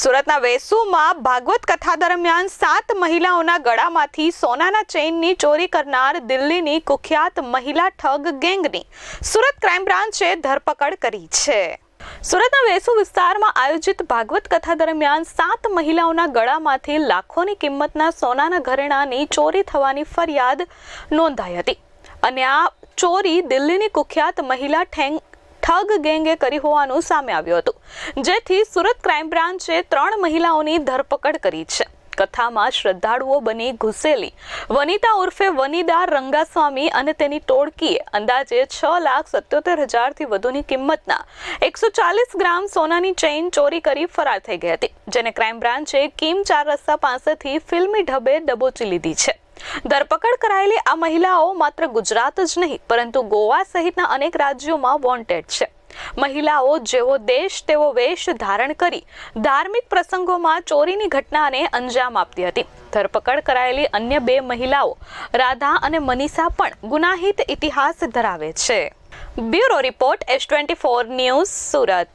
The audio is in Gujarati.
સુરતના વેસુમાં ભાગવત કથા દરમિયાન સાત મહિલાઓના ગળામાંથી સોનાના ચેઇનની ચોરી કરનાર દિલ્હીની કુખ્યાત મહિલા ઠગ ગેંગની સુરત ક્રાઇમ બ્રાન્ચે ધરપકડ કરી છે. સુરતના વેસુ વિસ્તારમાં આયોજિત ભાગવત કથા દરમિયાન સાત મહિલાઓના ગળામાંથી લાખોની કિંમતના સોનાના ઘરેણાંની ચોરી થવાની ફરિયાદ નોંધાઈ હતી. અને આ ચોરી દિલ્હીની કુખ્યાત મહિલા ઠેંગ ઠગ ગેંગે કરી હોવાનું સામે આવ્યું હતું. જેથી સુરત ક્રાઇમ બ્રાન્ચે ત્રણ મહિલાઓની ધરપકડ કરી છે. કથામાં શ્રદ્ધાળુઓ બની ઘૂસેલી. વનિતા ઉર્ફે વનિદા રંગાસ્વામી અને તેની ટોળકીએ અંદાજે છ લાખ સત્યોતેર હજારથી વધુની કિંમતના એકસો ચાલીસ ગ્રામ સોનાની ચેઇન ચોરી કરી ફરાર થઈ ગઈ હતી, જેને ક્રાઇમ બ્રાન્ચે કિમ ચાર રસ્તા પાસેથી ફિલ્મી ઢબે દબોચી લીધી છે. ધરપકડ કરાયેલી આ મહિલાઓ માત્ર ગુજરાત જ નહીં, પરંતુ ગોવા સહિતના અનેક રાજ્યોમાં વોન્ટેડ છે. મહિલાઓ જેવો દેશ તેવો વેશ ધારણ કરી ધાર્મિક પ્રસંગોમાં ચોરીની ઘટનાને અંજામ આપતી હતી. ધરપકડ કરાયેલી અન્ય બે મહિલાઓ, રાધા અને મનીષા, પણ ગુનાહિત ઇતિહાસ ધરાવે છે. Bureau report, S twenty four news, Surat.